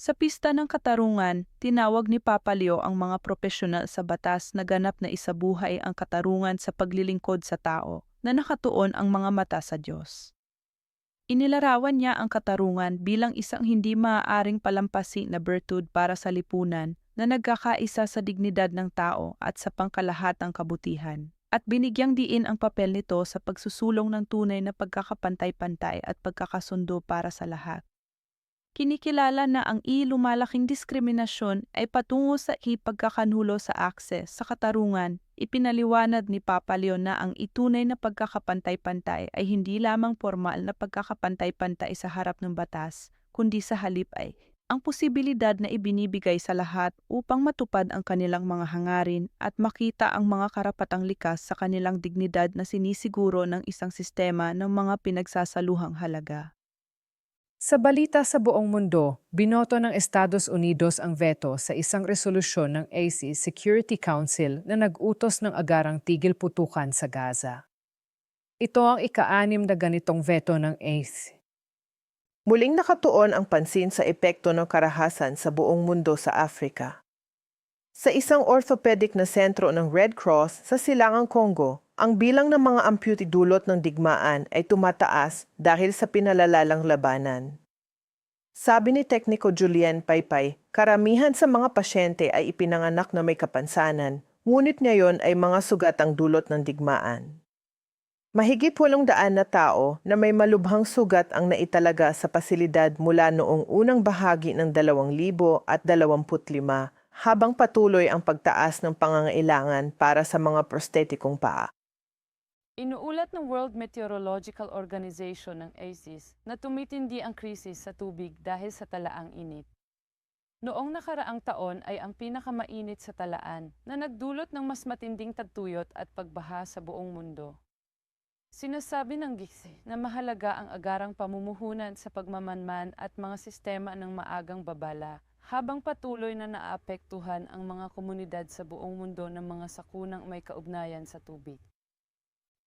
Sa pista ng katarungan, tinawag ni Papa Leo ang mga profesional sa batas na ganap na isabuhay ang katarungan sa paglilingkod sa tao na nakatuon ang mga mata sa Diyos. Inilarawan niya ang katarungan bilang isang hindi maaaring palampasin na bertud para sa lipunan na nagkakaisa sa dignidad ng tao at sa pangkalahatang kabutihan. At binigyang diin ang papel nito sa pagsusulong ng tunay na pagkakapantay-pantay at pagkakasundo para sa lahat. Kinikilala na ang ilumalaking diskriminasyon ay patungo sa ipagkakanulo sa akses sa katarungan. Ipinaliwanag ni Papa Leo na ang itunay na pagkakapantay-pantay ay hindi lamang formal na pagkakapantay-pantay sa harap ng batas, kundi sa halip ay ang posibilidad na ibinibigay sa lahat upang matupad ang kanilang mga hangarin at makita ang mga karapatang likas sa kanilang dignidad na sinisiguro ng isang sistema ng mga pinagsasaluhang halaga. Sa balita sa buong mundo, binoto ng Estados Unidos ang veto sa isang resolusyon ng AC Security Council na nag-utos ng agarang tigil putukan sa Gaza. Ito ang ika-anim na ganitong veto ng AC. Muling nakatuon ang pansin sa epekto ng karahasan sa buong mundo sa Afrika. Sa isang orthopedic na sentro ng Red Cross sa Silangang Congo, ang bilang ng mga amputee dulot ng digmaan ay tumataas dahil sa pinalalalang labanan. Sabi ni Tekniko Julien Paypay, karamihan sa mga pasyente ay ipinanganak na may kapansanan, ngunit ngayon ay mga sugat ang dulot ng digmaan. Mahigit walong daan na tao na may malubhang sugat ang naitalaga sa pasilidad mula noong unang bahagi ng 2025 habang patuloy ang pagtaas ng pangangailangan para sa mga prostetikong paa. Inuulat ng World Meteorological Organization ng ACIS na tumitindi ang krisis sa tubig dahil sa talaang init. Noong nakaraang taon ay ang pinakamainit sa talaan na nagdulot ng mas matinding tagtuyot at pagbaha sa buong mundo. Sinasabi ng GICSE na mahalaga ang agarang pamumuhunan sa pagmamanman at mga sistema ng maagang babala habang patuloy na naapektuhan ang mga komunidad sa buong mundo ng mga sakunang may kaugnayan sa tubig.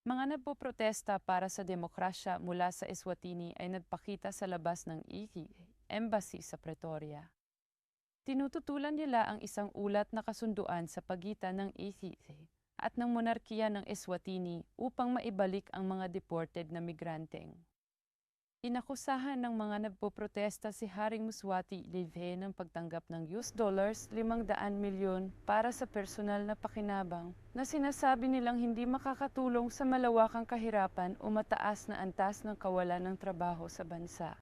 Mga nagpoprotesta para sa demokrasya mula sa Eswatini ay nagpakita sa labas ng IKI, embassy sa Pretoria. Tinututulan nila ang isang ulat na kasunduan sa pagitan ng IKI at ng monarkiya ng Eswatini upang maibalik ang mga deported na migranteng. Inakusahan ng mga nagpoprotesta si Haring Muswati Live ng pagtanggap ng US dollars 500 milyon para sa personal na pakinabang na sinasabi nilang hindi makakatulong sa malawakang kahirapan o mataas na antas ng kawalan ng trabaho sa bansa.